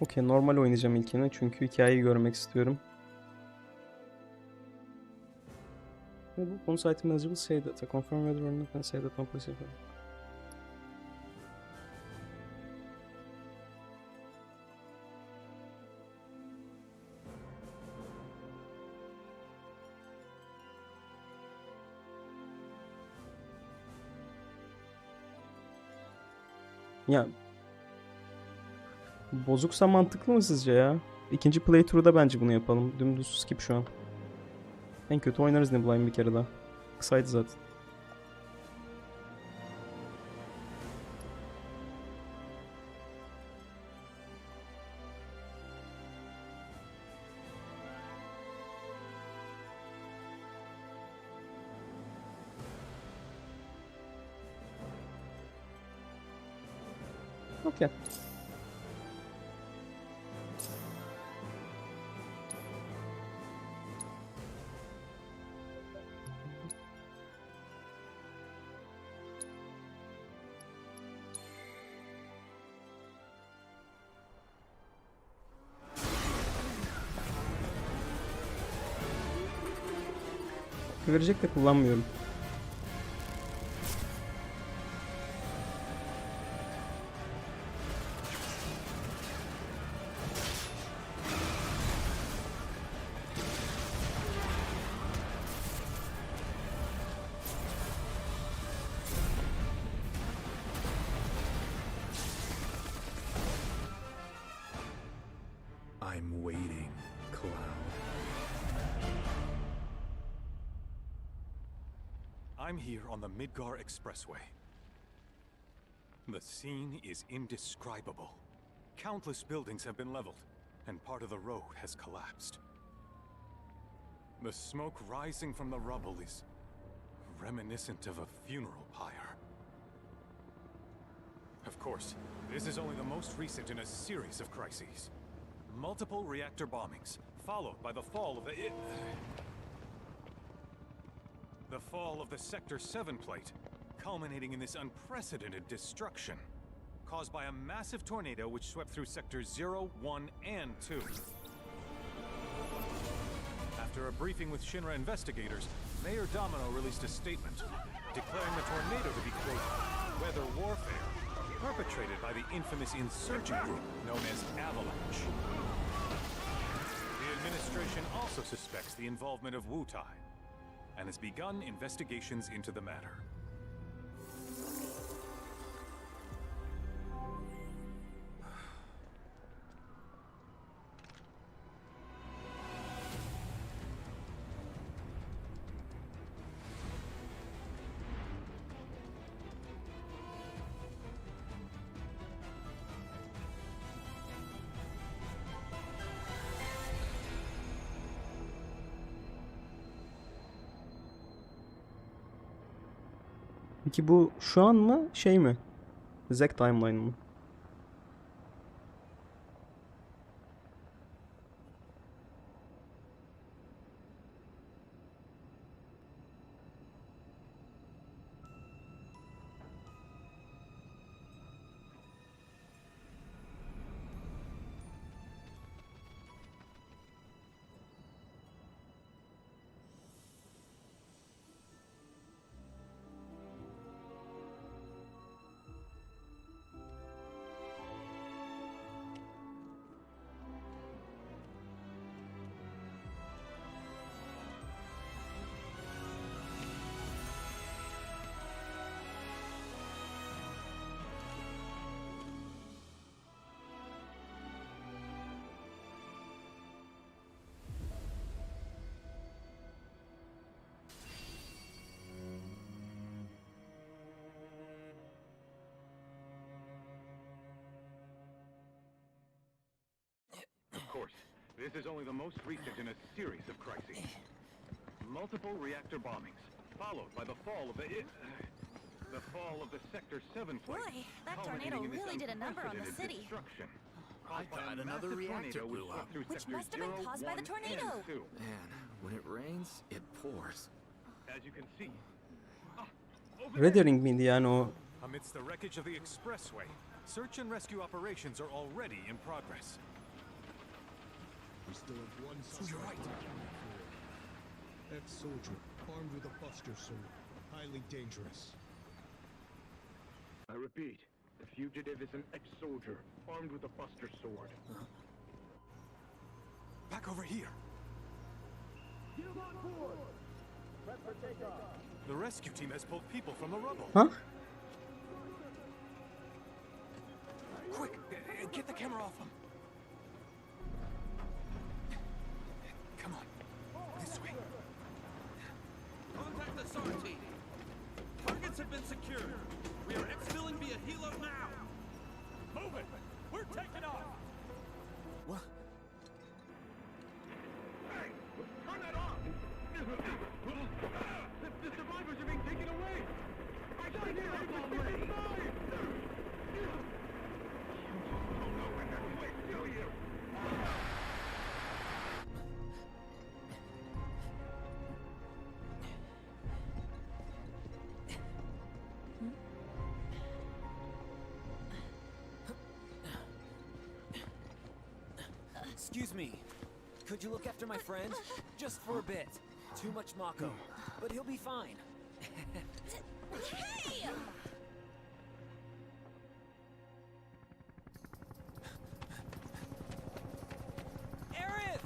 Okey normal oynayacağım ilkini çünkü hikayeyi görmek istiyorum. Ve bu eligible say that. I confirm whether or not no place is- Ya Bozuksa mantıklı mı sizce ya? İkinci playthrough'da bence bunu yapalım. Dümdüz skip şu an. En kötü oynarız Nibelheim bir kere daha. Kısaydı zaten. Okey. Verecek de kullanmıyorum. I'm waiting, I'm here on the Midgar Expressway. The scene is indescribable. Countless buildings have been leveled, and part of the road has collapsed. The smoke rising from the rubble is reminiscent of a funeral pyre. Of course, this is only the most recent in a series of crises. Multiple reactor bombings, followed by the fall of the... The fall of the Sector 7 plate, culminating in this unprecedented destruction, caused by a massive tornado which swept through Sectors 0, 1, and 2. After a briefing with Shinra investigators, Mayor Domino released a statement declaring the tornado to be, quote, weather warfare, perpetrated by the infamous insurgent group known as Avalanche. The administration also suspects the involvement of Wutai and has begun investigations into the matter. Peki bu şu an mı şey mi? Zack Timeline mı? This is only the most recent in a series of crises. Multiple reactor bombings, followed by the fall of the... The fall of the Sector 7 plate. Boy, that tornado really did a number on the city. Destruction, I caused by thought another reactor which blew up. Which must have been caused by the tornado. and 2. Man, when it rains, it pours. As you can see... Ah, over Red there, Herring miydi yani o? Amidst the wreckage of the expressway Search and rescue operations are already in progress. We still have one suspect. Ex-soldier, armed with a buster sword. Highly dangerous. I repeat, the fugitive is an ex-soldier, armed with a buster sword. Uh-huh. Back over here. The rescue team has pulled people from the rubble. Ha? Excuse me. Could you look after my friend? Just for a bit. Too much Mako. But he'll be fine. Aerith!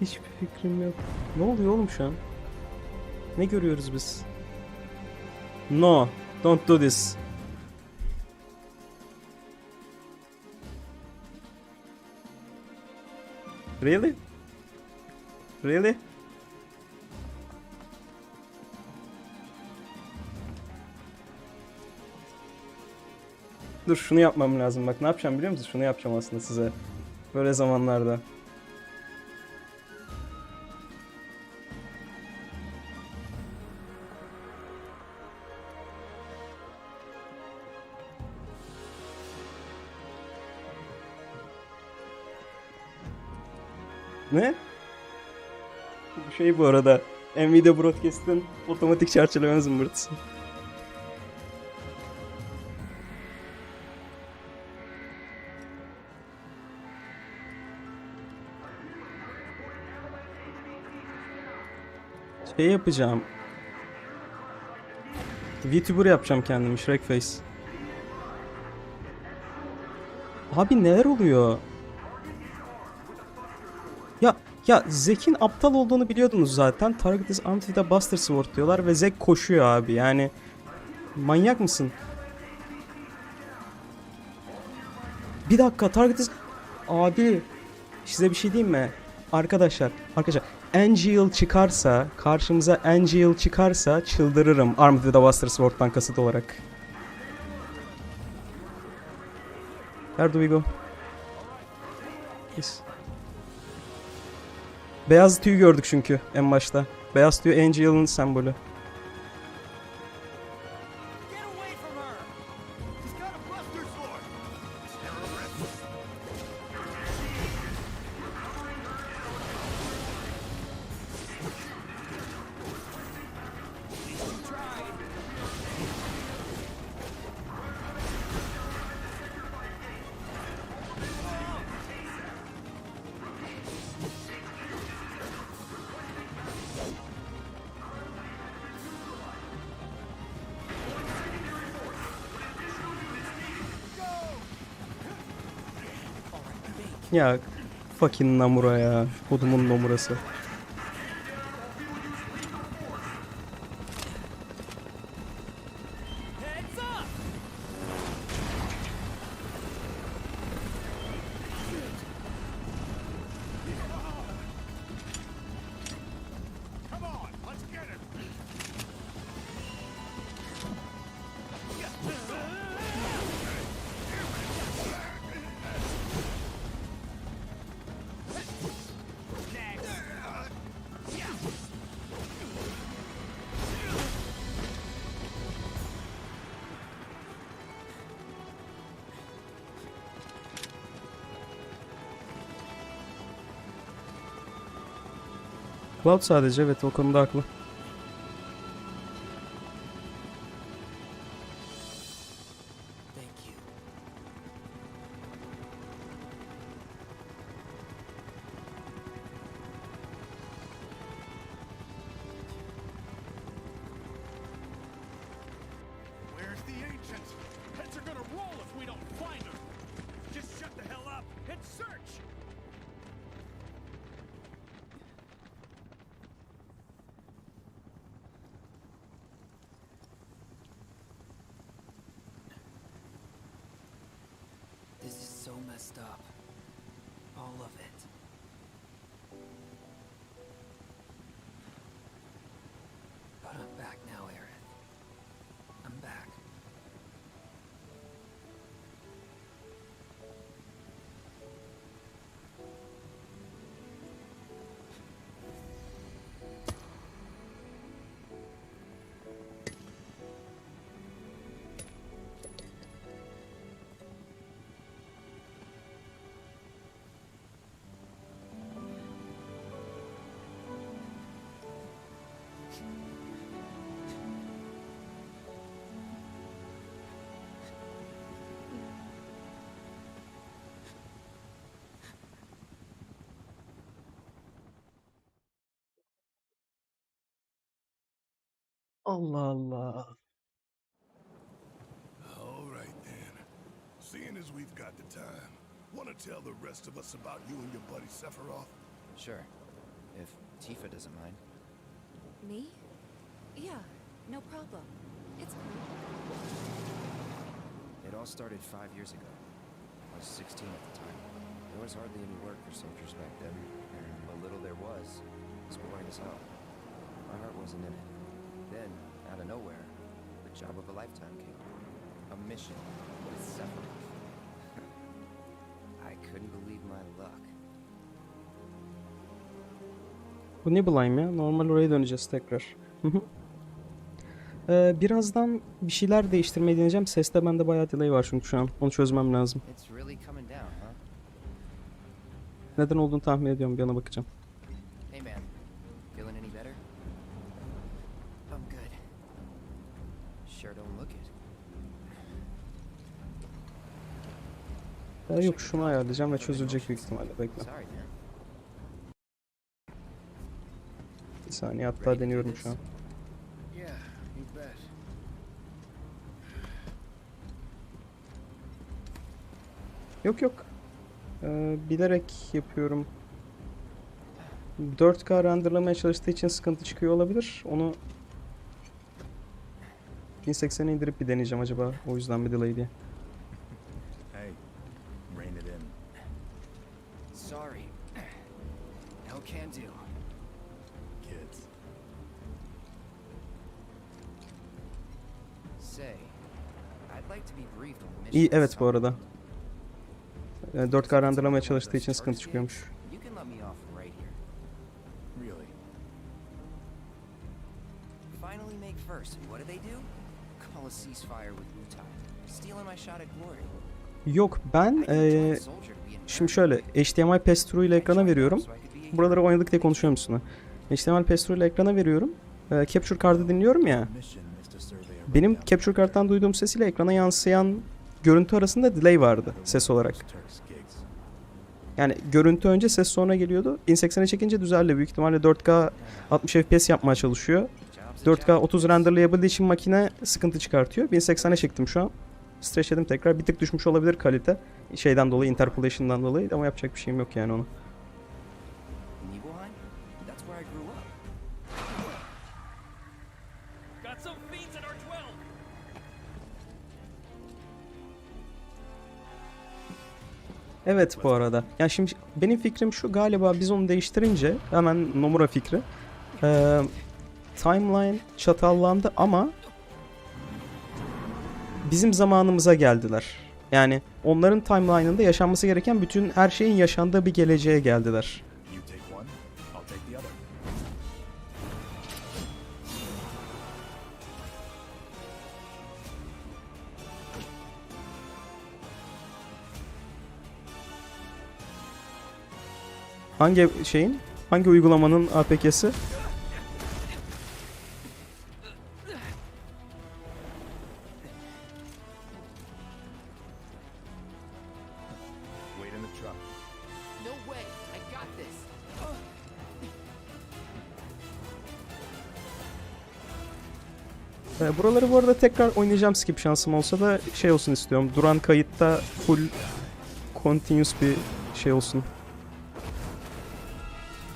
Hiçbir fikrim yok. Ne oluyor oğlum şu an? Ne görüyoruz biz? No, don't do this. Really? Really? Dur şunu yapmam lazım. Bak ne yapacağım biliyor musun? Şunu yapacağım aslında size. Böyle zamanlarda. Ne? Şey bu arada. Nvidia Broadcast'ın otomatik çerçeveleme zımbırtısı. Şey yapacağım. VTuber yapacağım kendimi Shrek Face. Abi neler oluyor? Ya Zek'in aptal olduğunu biliyordunuz zaten. Target is armed with Buster Sword diyorlar ve Zek koşuyor abi. Yani manyak mısın? Bir dakika Target is... Abi size bir şey diyeyim mi? Arkadaşlar, arkadaşlar Angel çıkarsa, karşımıza Angel çıkarsa çıldırırım Armed with a Buster Sword'dan kasıt olarak. Where do we go? Yes. Beyaz tüy gördük çünkü en başta. Beyaz tüy Angel'ın sembolü. Ya fucking Namura ya. Kodumun Namurası. Cloud sadece evet o konuda haklı. Search. Messed up. All of it. Oh, Allah Allah. All right then. Seeing as we've got the time, want to tell the rest of us about you and your buddy Sephiroth? Sure. If Tifa doesn't mind. Me? Yeah, no problem. It's cool. It all started five years ago. I was 16 at the time. There was hardly any work for soldiers back then, and what little there was was boring as hell. My heart wasn't in it. Out of nowhere, the job of a lifetime came. A mission with Sephiroth. I couldn't believe my luck. Bu Nibelheim ya. Normal oraya döneceğiz tekrar. Ee, birazdan bir şeyler değiştirmeyi deneyeceğim. Seste bende bayağı delay var çünkü şu an. Onu çözmem lazım. Neden olduğunu tahmin ediyorum. Bir yana bakacağım. Hey man, feeling any better? I'm good. Sure don't look it. Ee, yok şunu ayarlayacağım ve çözülecek büyük ihtimalle. Bekle. Bir saniye hatta deniyorum şu an. Yok yok. Ee, bilerek yapıyorum. 4K renderlamaya çalıştığı için sıkıntı çıkıyor olabilir. Onu 1080'e indirip bir deneyeceğim acaba. O yüzden bir delay diye. İyi evet bu arada. Ee, 4K renderlamaya çalıştığı için sıkıntı çıkıyormuş. You can let me off right here. Really? Finally make first. and What do they do? Call a ceasefire with Wutai. Stealing my shot at glory. Yok ben ee, şimdi şöyle HDMI pass-through ile ekrana veriyorum. Buraları oynadık diye konuşuyorum üstüne. HDMI pass-through ile ekrana veriyorum. Ee, capture card'ı dinliyorum ya. Benim capture card'tan duyduğum ses ile ekrana yansıyan görüntü arasında delay vardı ses olarak. Yani görüntü önce ses sonra geliyordu. 1080'e çekince düzeldi. Büyük ihtimalle 4K 60 FPS yapmaya çalışıyor. Job's a 4K job. 30 renderlayabildiği için makine sıkıntı çıkartıyor. 1080'e çektim şu an. Streçledim tekrar. Bir tık düşmüş olabilir kalite. Şeyden dolayı, interpolation'dan dolayı ama yapacak bir şeyim yok yani onu. Evet bu arada. Ya şimdi benim fikrim şu galiba biz onu değiştirince hemen Nomura fikri. Ee, timeline çatallandı ama bizim zamanımıza geldiler. Yani onların timeline'ında yaşanması gereken bütün her şeyin yaşandığı bir geleceğe geldiler. Hangi şeyin? Hangi uygulamanın APK'si? Wait in the truck. No way! I got this! Ee, buraları bu arada tekrar oynayacağım skip şansım olsa da şey olsun istiyorum. Duran kayıtta full continuous bir şey olsun.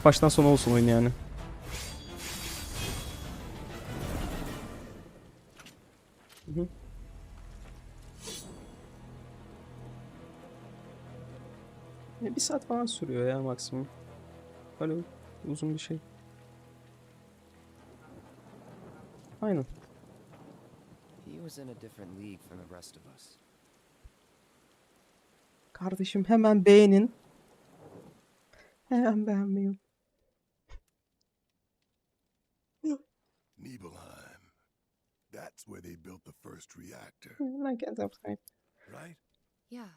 Baştan sona olsun oyun yani. Hı bir saat falan sürüyor ya maksimum. Öyle uzun bir şey. Aynen. He was in a different league from the rest of us. Kardeşim hemen beğenin. Hemen beğenmeyin. Nibelheim. That's where they built the first reactor, Like and subscribe. right? Yeah.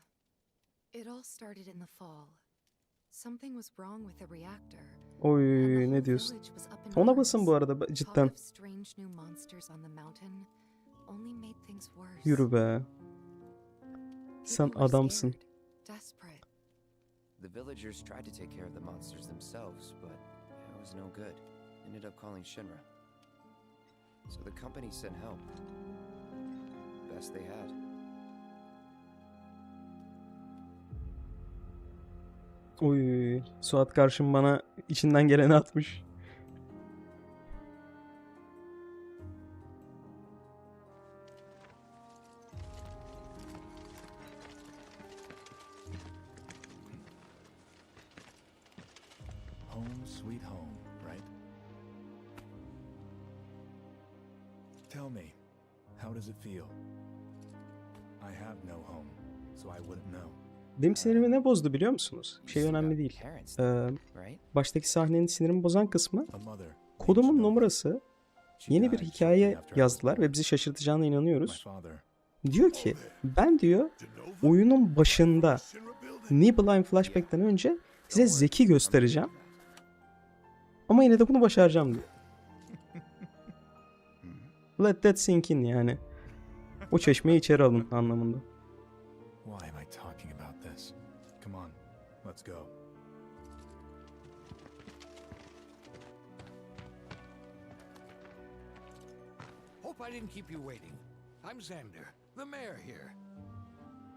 It all started in the fall. Something was wrong with the reactor. Oy ne diyorsun? Ona basın bu arada cidden. Yürü be. Sen adamsın. The villagers tried to take care of the monsters themselves, but it was no good. Ended up calling Shinra. So the company sent help. Best they had. Oy Suat karşım bana içinden geleni atmış. Home sweet home, Tell me, how does it feel? I have no home, so I wouldn't know. Benim sinirimi ne bozdu biliyor musunuz? You Şey önemli değil. Ee, baştaki sahnenin sinirimi bozan kısmı A mother. named kodumun numarası yeni bir hikaye yazdılar ve bizi şaşırtacağına inanıyoruz. Diyor ki ben diyor oyunun başında? Nibelheim Flashback'ten önce size zeki göstereceğim. Ama yine de bunu başaracağım diyor. Let that sink in yani. O çeşmeyi içeri alın anlamında. Why am I talking about this? Come on, let's go. Hope I didn't keep you waiting. I'm Xander, the mayor here.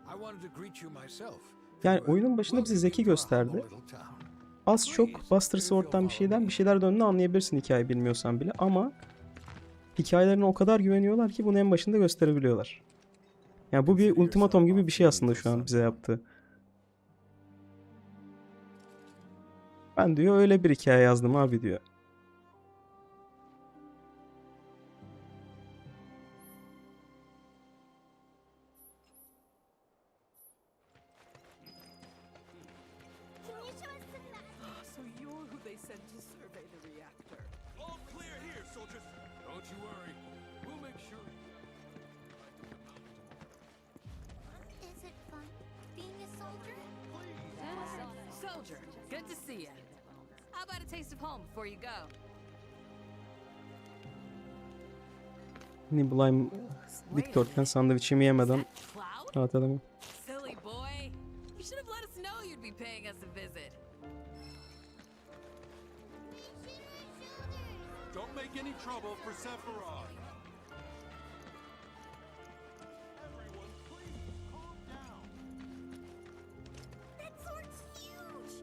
I wanted to greet you myself. Yani oyunun başında bize welcome zeki gösterdi. Az çok Buster Sword'dan bir şeyden bir şeyler döndüğünü anlayabilirsin hikaye bilmiyorsan bile ama hikayelerine o kadar güveniyorlar ki bunu en başında gösterebiliyorlar. Yani bu bir ultimatom gibi bir şey aslında şu an bize yaptı. Ben diyor öyle bir hikaye yazdım abi diyor. Before you go? Nibelheim dikdörtgen sandviçimi yemeden Cloud? rahat edemem. Silly boy. You should have let us know you'd be paying us a visit. Don't make any trouble for Sephiroth. That sword's huge!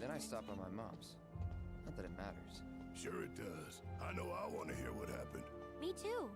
Then I stopped by my mom's. Not that it matters. Sure it does. I know I want to hear what happened. Me too.